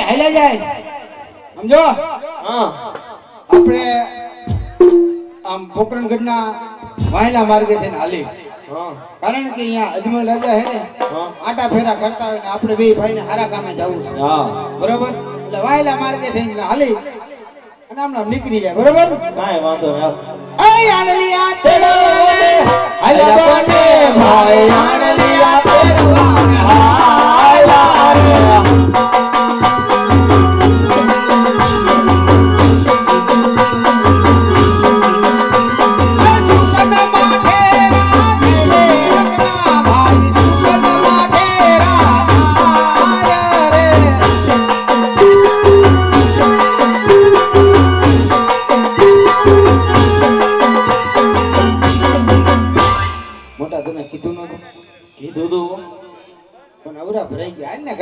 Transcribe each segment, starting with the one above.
ભરાઈ જાય. સમજો? હા. આપણે આમ પોકરણગઢના વાયલા માર્ગે થઈને હાલી હા. કારણ કે અહીંયા અજમલ રાજા હે ને આટા ફેરા કરતા હોય ને આપણે બે ભાઈને હારા કામે જવું છે. હા. બરોબર? એટલે વાયલા માર્ગે થઈને હાલી અને આમ નીકળી જાય. બરોબર? કાંઈ વાંધો નહીં આણલિયા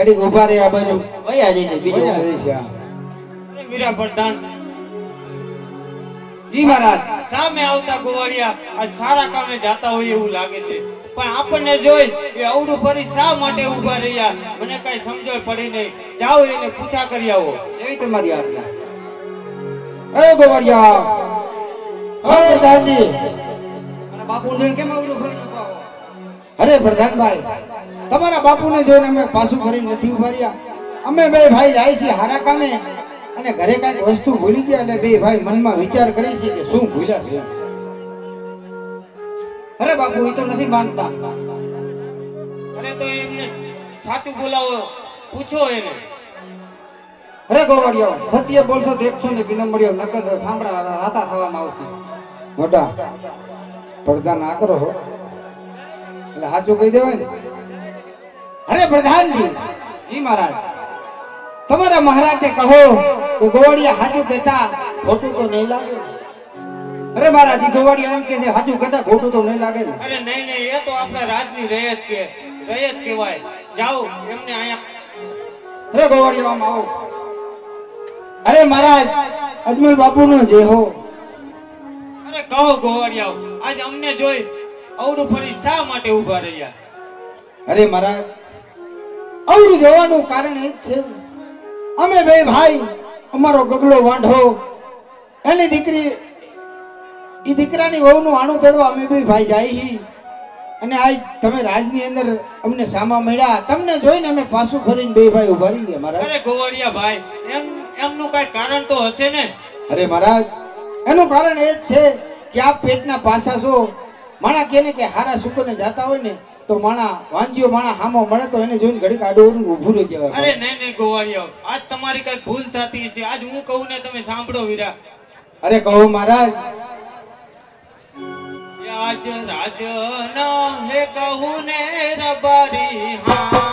ઘડીક ઊભા રહે આ બાજુ. વયા જશે બીજું. વયા વીરા પ્રધાન જી મહારાજ. સામે આવતા ગોવાળિયા આજ સારા કામે જાતા હોય એવું લાગે છે. પણ આપણને જોઈ એ અવડું ફરી શા માટે ઊભા રહ્યા? મને કઈ સમજણ પડી નહીં. જાઓ એને પૂછા કરી આવો. એવી તમારી આજ્ઞા. એ ગોવાળિયા. હા? પ્રધાનજી. અને બાપુ ને કેમ અવડું ફરી? અરે પ્રધાનભાઈ તમારા બાપુને જોઈને અમે પાછું ફરી નથી ઊભા રહ્યા. અમે બે ભાઈ જાય છીએ હારા કામે અને ઘરે કાંઈક વસ્તુ ભૂલી ગયા એટલે બે ભાઈ મનમાં વિચાર કરે છે કે શું ભૂલ્યા છે અરે બાપુ એ તો નથી માનતા. અરે તો એમને સાચું બોલાવો પૂછો એને. અરે ગોવાડિયો સત્ય બોલશો તો એકસો ને વિનમ્રિયો નકર સાંભળા રાતા થવામાં આવશે. મોટા પડદા ના કરો એટલે સાચું કહી દેવાય ને. અરે પ્રધાનજી. જી મહારાજ. તમારા મહારાજે કહો કે ગોવાડિયા સાચું કહેતા ખોટું તો નહીં લાગે અરે મહારાજ ગોવાડિયા એમ કે છે સાચું કહેતા ખોટું તો નહીં લાગે અરે નહીં નહીં એ તો આપણા રાજની રહેત કે રહેત કહેવાય. જાઓ એમને અહીંયા અરે ગોવાડિયામાં આવો. અરે મહારાજ અજમલ બાપુનો જે હો. અરે કહો ગોવાડિયા આજ અમને જોઈ અવડું ફરી શા માટે ઊભા રહ્યા? અરે મહારાજ અવરું જવાનું કારણ એ જ છે. અમે બે ભાઈ અમારો ગગલો વાંઢો એની દીકરી એ દીકરાની વહુનું આણું તેડવા અમે બે ભાઈ જાય અને આજ તમે રાજની અંદર અમને સામા મળ્યા. તમને જોઈને અમે પાછું ફરીને બે ભાઈ ઊભા રહી ગયા મહારાજ. અરે ગોવાળિયા ભાઈ એમ એમનું કઈ કારણ તો હશે ને? અરે મહારાજ એનું કારણ એ જ છે કે આપ પેટના પાસા છો. માણા કે કે હારા સુકને જાતા હોય ને તો માણા વાંજીઓ માણા હામો મળે તો એને જોઈને ઘડીક આડું ઊભું રહી અરે નહીં નહીં ગોવાળિયાઓ. આજ તમારી કઈ ભૂલ થતી છે આજ હું કહું ને તમે સાંભળો વીરા. અરે કહો મહારાજ. આજ રાજ ન હે કહું ને રબારી હાંભળો